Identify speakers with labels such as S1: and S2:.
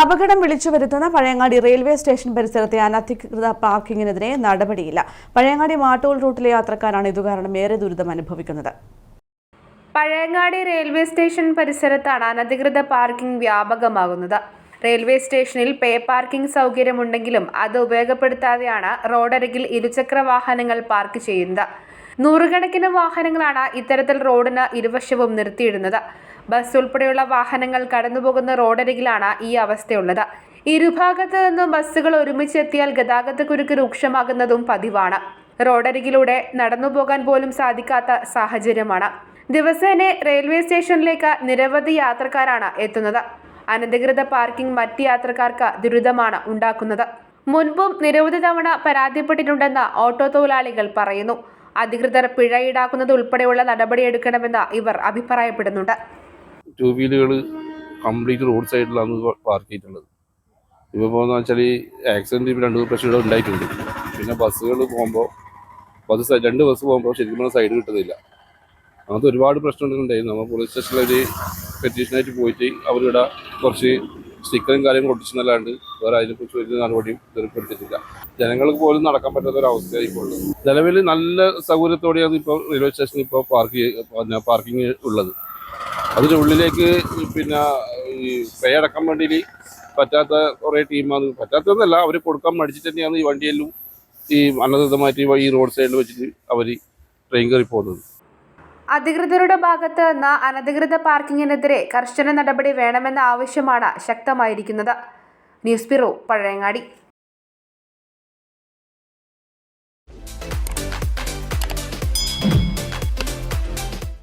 S1: അപകടം വിളിച്ചു വരുത്തുന്ന പഴയങ്ങാടി റെയിൽവേ സ്റ്റേഷൻ പരിസരത്തെ അനധികൃത പാർക്കിങ്ങിനെതിരെ നടപടിയില്ല. പഴയങ്ങാടി മാട്ടോൾ റൂട്ടിലെ യാത്രക്കാരാണ് ഇതുകാരണം ഏറെ ദുരിതം അനുഭവിക്കുന്നത്.
S2: പഴയങ്ങാടി റെയിൽവേ സ്റ്റേഷൻ പരിസരത്താണ് അനധികൃത പാർക്കിംഗ് വ്യാപകമാകുന്നത്. റെയിൽവേ സ്റ്റേഷനിൽ പേ പാർക്കിംഗ് സൗകര്യമുണ്ടെങ്കിലും അത് ഉപയോഗപ്പെടുത്താതെയാണ് റോഡരികിൽ ഇരുചക്ര വാഹനങ്ങൾ പാർക്ക് ചെയ്യുന്നത്. നൂറുകണക്കിന് വാഹനങ്ങളാണ് ഇത്തരത്തിൽ റോഡിന് ഇരുവശവും നിർത്തിയിടുന്നത്. ബസ് ഉൾപ്പെടെയുള്ള വാഹനങ്ങൾ കടന്നുപോകുന്ന റോഡരികിലാണ് ഈ അവസ്ഥയുള്ളത്. ഇരുഭാഗത്ത് നിന്നും ബസ്സുകൾ ഒരുമിച്ചെത്തിയാൽ ഗതാഗതക്കുരുക്ക് രൂക്ഷമാകുന്നതും പതിവാണ്. റോഡരികിലൂടെ നടന്നുപോകാൻ പോലും സാധിക്കാത്ത സാഹചര്യമാണ്. ദിവസേന റെയിൽവേ സ്റ്റേഷനിലേക്ക് നിരവധി യാത്രക്കാരാണ് എത്തുന്നത്. അനധികൃത പാർക്കിംഗ് മറ്റ് യാത്രക്കാർക്ക് ദുരിതമാണ് ഉണ്ടാക്കുന്നത്. മുൻപും നിരവധി തവണ പരാതിപ്പെട്ടിട്ടുണ്ടെന്ന് ഓട്ടോ തൊഴിലാളികൾ പറയുന്നു. അധികൃതർ പിഴ ഈടാക്കുന്നത് ഉൾപ്പെടെയുള്ള നടപടിയെടുക്കണമെന്ന് ഇവർ അഭിപ്രായപ്പെടുന്നുണ്ട്.
S3: ടൂ വീലുകൾ കംപ്ലീറ്റ് റോഡ് സൈഡിലാണ് പാർക്ക് ചെയ്തിട്ടുള്ളത്. ഇപ്പോൾ പോകുന്ന വെച്ചാൽ ആക്സിഡന്റ് ഇപ്പോൾ രണ്ട് ഇവിടെ ഉണ്ടായിട്ടുണ്ട്. പിന്നെ ബസ്സുകൾ പോകുമ്പോൾ ബസ് രണ്ട് ബസ് പോകുമ്പോൾ ശരിക്കും സൈഡ് കിട്ടുന്നില്ല. അങ്ങനത്തെ ഒരുപാട് പ്രശ്നങ്ങളുണ്ടായിരുന്നു നമ്മൾ പോലീസ് സ്റ്റേഷനിൽ ഒരു പെറ്റീഷനായിട്ട് പോയിട്ട് അവരിവിടെ കുറച്ച് സ്റ്റിക്കറും കാര്യങ്ങളും ഒട്ടിച്ചെന്നല്ലാണ്ട് വേറെ അതിനെക്കുറിച്ച് വലിയ നടപടിയും ഏർപ്പെടുത്തിയിട്ടില്ല ജനങ്ങൾക്ക് പോലും നടക്കാൻ പറ്റാത്ത ഒരു അവസ്ഥയായി ഇപ്പോൾ നിലവിൽ നല്ല സൗകര്യത്തോടെയാണ് ഇപ്പോൾ റെയിൽവേ സ്റ്റേഷനിൽ ഇപ്പോൾ പാർക്ക് പാർക്കിംഗ് ഉള്ളത്. അതിന്റെ ഉള്ളിലേക്ക് പിന്നെ ഈ പേ അടക്കാൻ വേണ്ടി പറ്റാത്ത കുറേ ടീമാണ്. പറ്റാത്തതെന്നല്ല അവർ കൊടുക്കാൻ മടിച്ചിട്ട് തന്നെയാണ് ഈ വണ്ടിയെല്ലാം ഈ അനധികൃതമായിട്ട് ഈ റോഡ് സൈഡിൽ വെച്ചിട്ട് അവർ ട്രെയിൻ കയറി പോകുന്നത്
S2: അധികൃതരുടെ ഭാഗത്ത് നിന്ന് അനധികൃത പാർക്കിങ്ങിനെതിരെ കർശന നടപടി വേണമെന്ന ആവശ്യമാണ് ശക്തമായിരിക്കുന്നത്. News bureau Pazhayangadi.